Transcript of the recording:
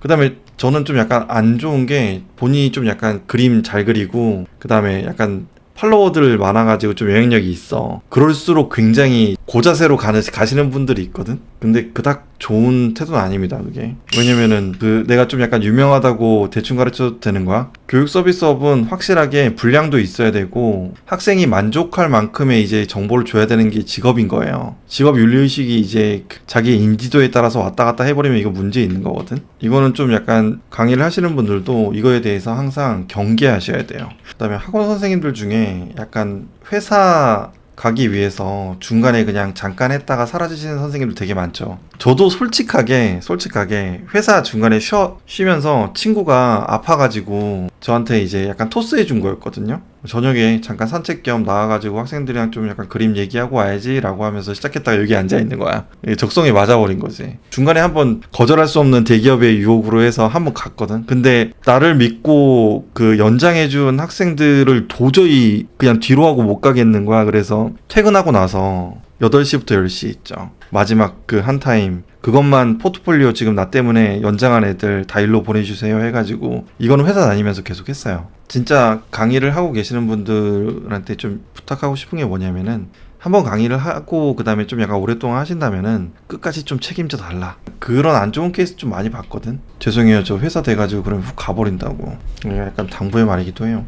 그 다음에 저는 좀 약간 안 좋은 게 본인이 좀 약간 그림 잘 그리고 그 다음에 약간 팔로워들 많아가지고 좀 영향력이 있어. 그럴수록 굉장히 고자세로 가는, 가시는 분들이 있거든? 근데 그닥 좋은 태도는 아닙니다, 그게. 왜냐면은 그 내가 좀 약간 유명하다고 대충 가르쳐도 되는 거야? 교육 서비스업은 확실하게 분량도 있어야 되고 학생이 만족할 만큼의 이제 정보를 줘야 되는 게 직업인 거예요. 직업 윤리의식이 이제 그 자기 인지도에 따라서 왔다 갔다 해버리면 이거 문제 있는 거거든? 이거는 좀 약간 강의를 하시는 분들도 이거에 대해서 항상 경계하셔야 돼요. 그 다음에 학원 선생님들 중에 약간 회사 가기 위해서 중간에 그냥 잠깐 했다가 사라지시는 선생님들 되게 많죠. 저도 솔직하게 솔직하게 회사 중간에 쉬어 쉬면서 친구가 아파가지고 저한테 이제 약간 토스해 준 거였거든요. 저녁에 잠깐 산책 겸 나와가지고 학생들이랑 좀 약간 그림 얘기하고 와야지라고 하면서 시작했다가 여기 앉아 있는 거야. 적성에 맞아버린 거지. 중간에 한번 거절할 수 없는 대기업의 유혹으로 해서 한번 갔거든. 근데 나를 믿고 그 연장해준 학생들을 도저히 그냥 뒤로 하고 못 가겠는 거야. 그래서 퇴근하고 나서 8시부터 10시 있죠. 마지막 그 한 타임 그것만 포트폴리오 지금 나 때문에 연장한 애들 다 일로 보내주세요 해가지고 이거는 회사 다니면서 계속 했어요. 진짜 강의를 하고 계시는 분들한테 좀 부탁하고 싶은 게 뭐냐면은 한번 강의를 하고 그 다음에 좀 약간 오랫동안 하신다면은 끝까지 좀 책임져 달라. 그런 안 좋은 케이스 좀 많이 봤거든. 죄송해요. 저 회사 돼가지고 그럼 훅 가버린다고. 약간 당부의 말이기도 해요.